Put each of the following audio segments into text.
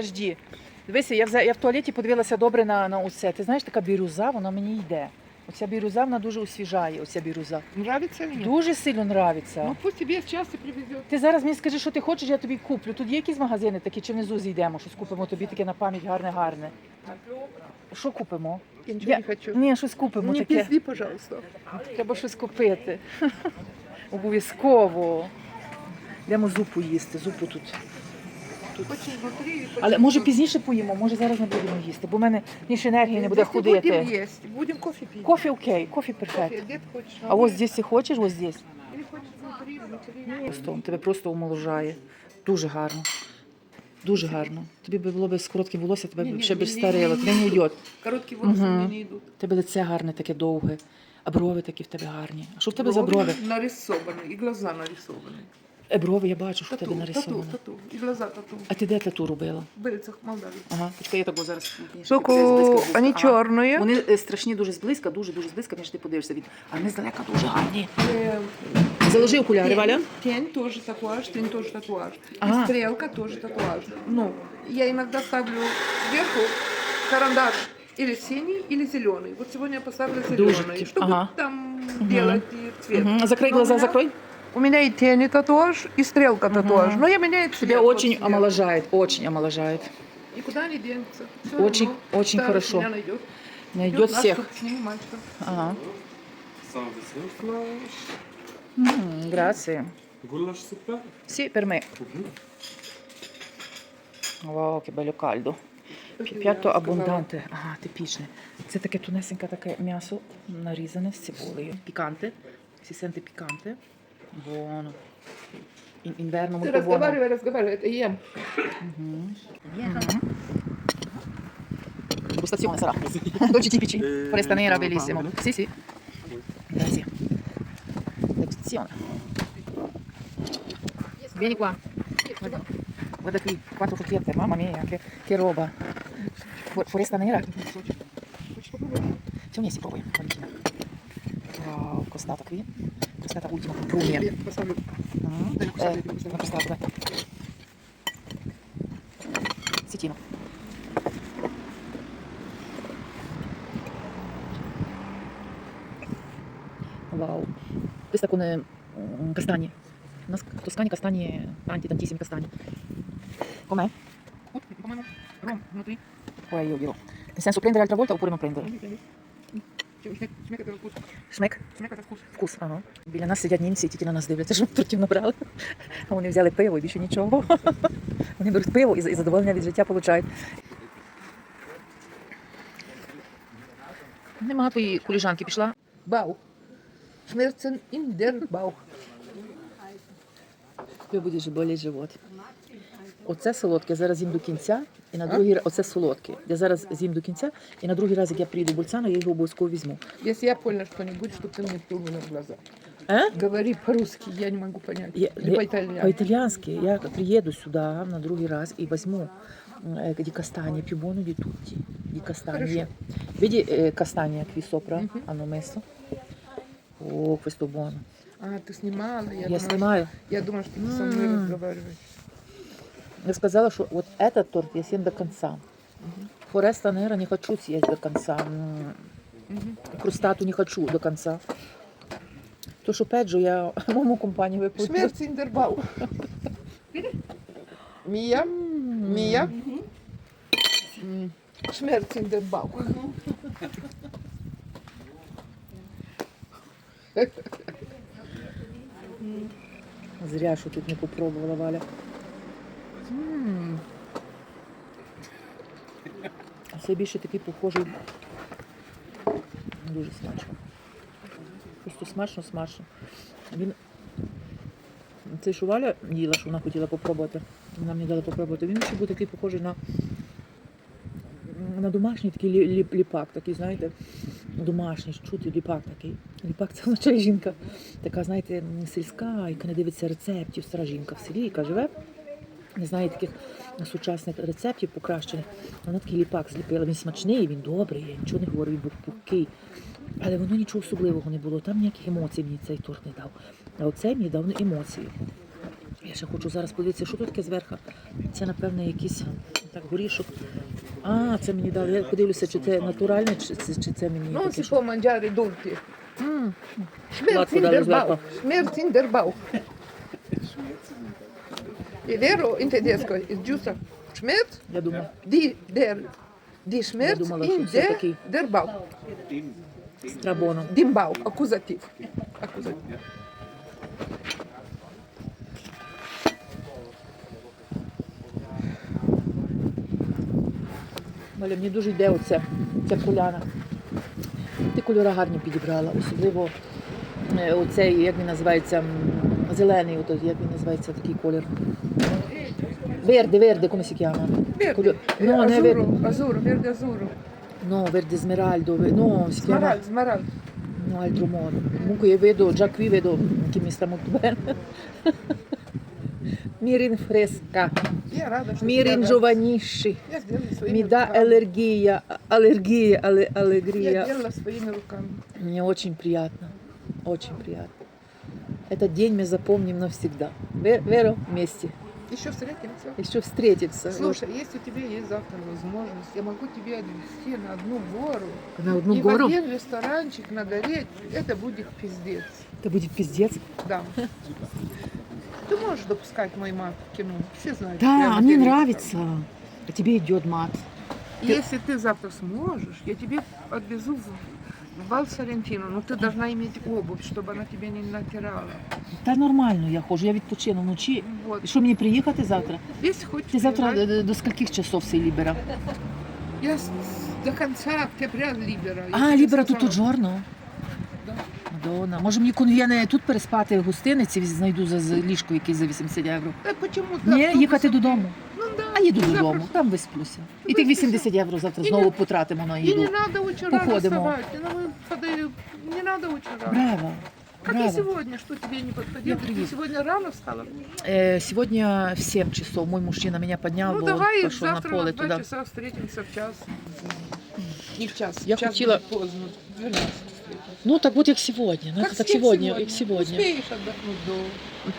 Подожди. Дивися, я, вза- я в туалеті подивилася добре на, на усе. Ти знаєш, така бірюза, вона мені йде. Оця бірюза, вона дуже освіжає, оця бірюза. Нравится или нет? Дуже сильно нравиться. Ну пусть тебе сейчас и привезет. Ти зараз мені скажи, що ти хочеш, я тобі куплю. Тут є якісь магазини такі, чи внизу зійдемо, щось купимо тобі таке на пам'ять гарне, гарне. Що купимо? Я Я- не хочу. Ні, щось купимо не таке. пизди, пожалуйста. Треба щось купити. Обов'язково. Йдемо зупу їсти. Зупу тут Очень внутри. Але може пізніше поїмо, може зараз не будемо їсти, бо в мене більше енергії не буде Если ходити. Будем есть. Будем кофе пить. Кофе окей, кофе Кофе, перфект. где ты хочешь? А ось здесь ти хочеш, ось здесь. Или хочешь внутри, внутри. Просто тебе просто омоложає. Дуже гарно. Дуже гарно. Тобі би було б з коротким волосся, тебе б Ні-ні, ще б ні-ні, старило. ні-ні. Тобі не йде. Короткие волосы Мгм. мне не идут. Тебе лице гарне, таке довге, а брови такі в тебе гарні. А що в тебе за брови? нарисованы, и глаза нарисованы. Е, брови я бачу, що в Тату, тебе тату, нарисовано. тату. И глаза тату. А ти де тату робила? В Бельцах, Молдавии. Ага, почекай, я так зараз. Только они черные. Вони е, страшні дуже зблизька, дуже дуже зблизька, ніж ти подивишся від. А вони здалека дуже гарні. Э, Заложи окуляри, Валя. Тень тоже татуаж, тень тоже татуаж. Ага. И стрелка тоже татуаж. Ну, я иногда ставлю сверху карандаш или синий, или зеленый. Вот сегодня я поставила Дуже зеленый, таки- чтобы ага. там делать и цвет. Угу. Закрой Но глаза, у меня- закрой. У меня и тень татуаж, и стрелка татуаж. Но я меняю цвет. Тебя очень сверху. омоложает, очень омоложает. И куда они денутся? Всё Очень- равно очень старость хорошо. Меня найдет. Найдет наш всех. тут с ними мальчика. Ага. М, Grazie. Gulasch super. Sì, per. Вау, bello caldo. Это П'ято абунданте. Ага, типічне. Це таке тунесеньке таке м'ясо нарізане з цибулею. Піканте. Sente picante. Buono. In- inverno molto buono. Te lo sgabare, te iem. Gustazione mhm. sarà. Dolci tipici. Eh, foresta eh, nera, eh, bellissimo. Sì, sì. Grazie. Degustazione. Vieni qua. Guarda, guarda qui, quattro cocchiette, mamma mia, che, che roba. Foresta nera. Ci un essi proprio in Wow, costato qui. Костата ultima con pruni. Я поставлю. Мгм. Дай Е, поставлю, дай поставлю. на костату, дай. Сітіно. Вау. Questa con eh, mm, castagne. У нас в Тоскані кастані, танті, тантісімі кастані. Com'è? Вот, По-моему, ром внутри. Poi io dirò. Nel senso prendere altra volta oppure non prendere? Шмек, шмек это вкус. Шмек это вкус. Ага. Біля нас сидять німці і тільки на нас дивляться, що ми тортів набрали. А вони взяли пиво і більше нічого. Вони беруть пиво і задоволення від життя получають. Нема твоєї коліжанки пішла. Бау. Шмерцен in der Bauch. Тобі буде боліти живот. Оце солодке, я зараз з'їм до кінця, і на другий раз, оце солодке. Я зараз з'їм до кінця, і на другий раз, як я приїду в Бульцану, я його обов'язково візьму. Если я поняла что-нибудь, чтобы ты мне плюнул на глаза. Е? Говори по-русски, я не могу понять. Я- Или я- по-итальянски. По-итальянски я приеду сюда на другий раз и возьму э, di castagni più buono di tutti. Di castagni. Vedi eh, castagni qui sopra Mhm. hanno messo? Oh, questo buono. А, ты снимала? Я, Я думала, снимаю. что- Я думала, что ты со мной М. разговариваешь. Я сказала, что вот этот торт я съем до конца. Фореста Нера не хочу съесть до конца. М, Мгм. Крустату не хочу до конца. То, що педжу, я моєму компанію випустила. Шмерц in der Bauch. Мия? Мия? М. Шмерц in der Bauch. Зря, що тут не попробувала Валя. Це більше такий похожий. Дуже смачно. Просто смачно, смачно. Він... Цей що Валя їла, що вона хотіла попробувати. Вона мені дала попробувати. Він ще був такий похожий на, на домашній такий лі- ліп- ліпак, такий, знаєте, домашній, чути ліпак такий. Ліпак це означає жінка така, знаєте, сільська, яка не дивиться рецептів, стара жінка в селі, яка живе. Не знає таких сучасних рецептів покращених. Вона такий ліпак зліпила. Він смачний, він добрий, я нічого не говорю, він був пухкий. Але воно нічого особливого не було. Там ніяких емоцій мені цей торт не дав. А оцей мені дав емоції. Я ще хочу зараз подивитися, що тут таке зверху. Це, напевне, якісь Так, горішок. А, це мені дали. Я подивлюся, чи це натуральне, чи це, чи це мені Non таке. si що- può mangiare dolci. М, In in. È vero in tedesco, è giusto? Schmerz Я думаю. di der di Schmerz думала, in що це der, такий. der Bauch. Dem Bauch. Валя, мені дуже йде оце, ця поляна. Ти кольори гарні підібрала, особливо е, оцей, як він називається, м, зелений, ото, як він називається такий колір. Верде, верде, come si chiama? Verde, Кольор- eh, No, не azzurro, верде. azzurro, verde azzurro. No, verde smeraldo, ve- no, si chiama Smaragd, smaragd. in un altro modo. Comunque io vedo, già qui vedo che mi sta molto bene. mi rinfresca, Я рада, что mi тебя рада. ringiovanisce, Я сделала своими mi dà руками. аллергия, аллергия, alle- Я аллегрия. делала своими руками. Мне очень приятно, очень приятно. Этот день мы запомним навсегда. Ве- Веро, вместе. Еще встретимся. Еще встретиться. Слушай, если у тебя есть завтра возможность, я могу тебя отвезти на одну гору. Вот на одну и в гору. один ресторанчик на горе, это будет пиздец. Это будет пиздец. Да. Ты можешь допускать мой мат в кино. Все знают. Да, мне нравится. А тебе идет мат. Если ты завтра сможешь, я тебе отвезу в, в Вал Сарентино. Но ты должна иметь обувь, чтобы она тебя не натирала. Та нормально я ходжу, я відпочину вночі. Вот. І що мені приїхати завтра? Если хочешь, Ти завтра приезжай. е, до скільких часов цей Лібера? Я с- до конца октября Либера. Я А, тебе Лібера тут сказала. тут жорно. Да. Мадонна. Може мені конв'єне тут переспати в гостиниці, знайду за, за ліжко якесь за 80 євро. Да почему? Ні, їхати додому Ну да. А їду завтра додому, там висплюся. І тих Висплюся. 80 євро завтра І знову не- потратимо на И їду. не надо очень рано Походимо. вставать. И на мою подаю- Не надо очень рано. Браво. Как и Браво. сегодня, что тебе не подходило? Я Ты приеду. сегодня рано встала? Э, сегодня в 7 часов мой мужчина меня поднял, Ну был, давай пошел на завтра поле на два туда. часа встретимся в час. Не в час. Я в час хотела- будет поздно. В 12 встретимся. Ну так от як сьогодні. Ну, так, як сьогодні, як сьогодні. Успеешь отдохнуть до...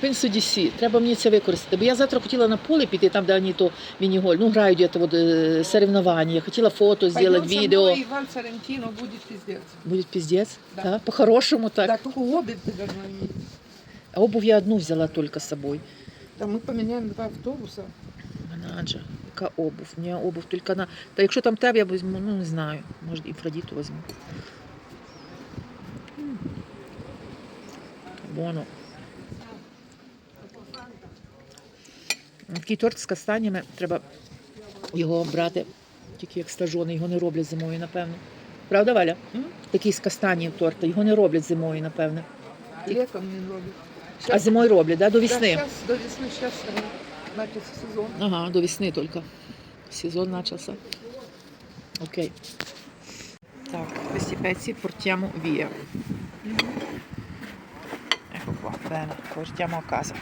Пенсу DC. Треба мені це використати. Бо я завтра хотіла на поле піти, там, де вони то міні-голь. Ну, грають это вот, е, соревновання. Я хотіла фото Пойдем зробити, со відео. мной, и Валь Сарентино будет пиздец. Буде піздець. Да. Да. По-хорошому так. Да, только обувь ты должна иметь. А обувь я одну взяла тільки з собою. Да, мы поменяем два автобуса. Наджа, яка обувь? Мені обувь тільки на. Та якщо там тебе, я візьму, ну не знаю, може інфрадіту візьму. Боно. Такий торт з кастанями, треба його брати, тільки як стажоний, його не роблять зимою, напевно. Правда, Валя? М? Такий з кастанів торт, його не роблять зимою, напевно. Летом не робит. А зимою роблять, да? до весни? сейчас, до весны, сейчас начался сезон. Ага, до весни только. Сезон начался. Окей. Так, questi pezzi portiamo portiamo a casa.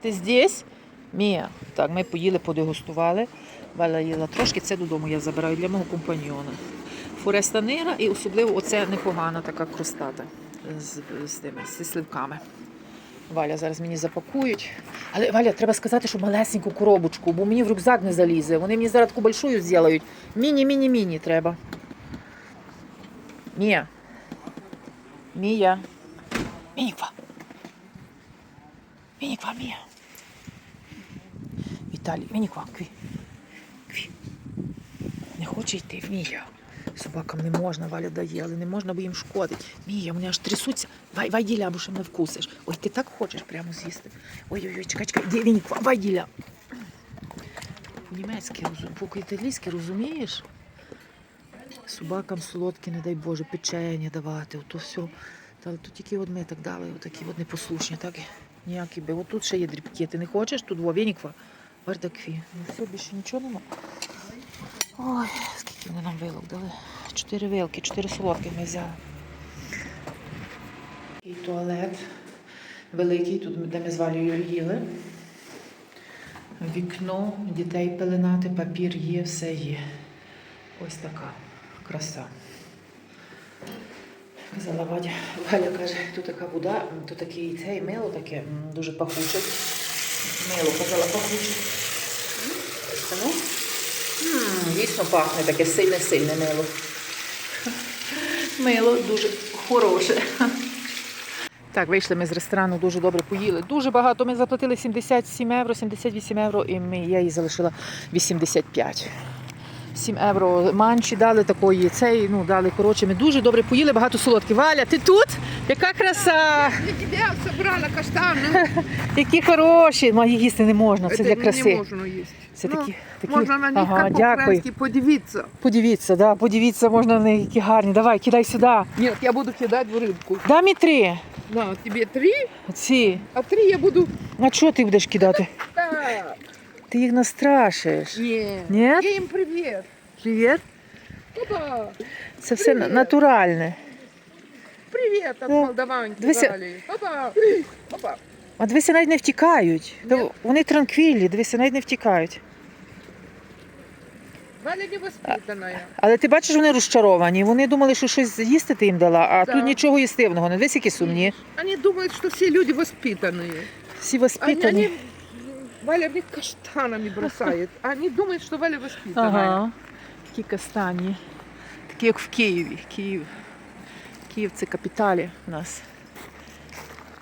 Ти здесь? Мія. Так, ми поїли, подегустували. Валя їла трошки, це додому я забираю для мого компаньйона. Фореста нира і особливо оце непогана така крустата з, з тими зі сливками. Валя зараз мені запакують. Але Валя, треба сказати, що малесеньку коробочку, бо мені в рюкзак не залізе. Вони мені зараз таку большую зроблять. Міні-міні-міні треба. Мія. Мія. Мініква. Мініква, Мія. Віталій, Мініква, кві. Кві. Не хоче йти, Мія. Собакам не можна, Валя дає, але не можна, бо їм шкодить. Мія, вони аж трясуться. Вай, вай діля, бо ще не вкусиш. Ой, ти так хочеш прямо з'їсти. Ой-ой-ой, чекай, чекай, Ді, Вінік, вай діля. По-німецьки, розум- по-італійськи розумієш? Собакам солодкі, не дай Боже, печення давати, ото все. Та тут тільки от ми так дали, отакі от непослушні, так ніякі би. От тут ще є дрібки. Ти не хочеш? Тут во Вініква. Вардакві. Ну все, більше нічого нема. Ой, скільки вони нам вилок дали? Чотири вилки, чотири солодки ми взяли. І туалет великий, тут де ми з Валею їли. Вікно, дітей пеленати, папір є, все є. Ось така краса. Казала Вадя, Валя каже, тут така вода, тут такий цей мило таке, дуже пахуче. Мило, казала, пахуче. Ну, дійсно пахне таке сильне-сильне мило. Мило дуже хороше. Так, вийшли ми з ресторану, дуже добре поїли. Дуже багато. Ми заплатили 77 євро, 78 євро, і я їй залишила 85. 7 євро манчі дали такої, цей, ну, дали коротше. Ми дуже добре поїли, багато солодких. Валя, ти тут? Яка краса! Для тебя собрала каштаны. Які хороші! Ну, а їх їсти не можна, це Это для не краси. можно есть. Це Ну, такі, такі... Можно на них Ага, как дякую. по-украински подивиться. Подивіться, да, подивіться, можна на них, які гарні. Давай, кидай сюди. Нет, я буду кидать в рыбку. Дай мені три. На, тебе три, Оці. а три я буду... А чого ти будеш кидати? Ти їх настрашиш. Нет. Нет? Я им привет. Привіт. Опа. Це все Привіт. натуральне. Привет от Ну, молдаванки дивися. Опа. Опа. А дивися, навіть не втікають. Та Ні. Вони транквілі, дивися, навіть не втікають. Валя невоспитанная. Але ти бачиш, вони розчаровані. Вони думали, що щось їсти ти їм дала, а Да. тут нічого їстивного. Не дивись, які сумні. Они думают, что все люди воспитанные. Всі Они, воспитані. они- Валя мне каштанами бросает. Они думают, что Валя воспитанная. Ага. Такі кастані. Такі, як в Києві. Київ. Київ це капіталі у нас.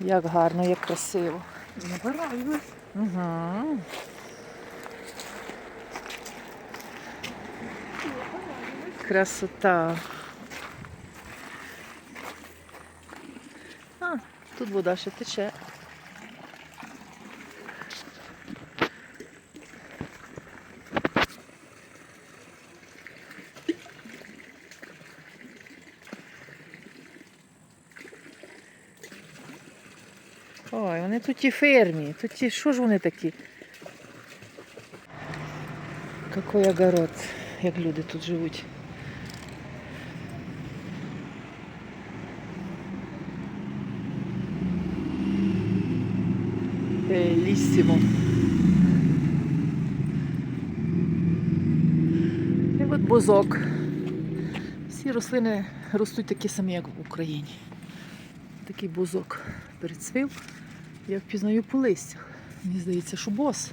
Як гарно, як красиво. Мне понравилось. Угу. Красота. А, тут вода ще тече. Ой, вони тут ті фермі. Тут ті, що ж вони такі? Какой огород, як люди тут живуть. Белісімо. І от бузок. Всі рослини ростуть такі самі, як в Україні. Такий бузок перецвів. Я впізнаю по листях. Мені здається, що бос.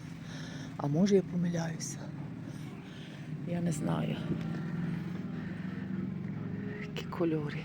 А може я помиляюся. Я не знаю. Які кольори.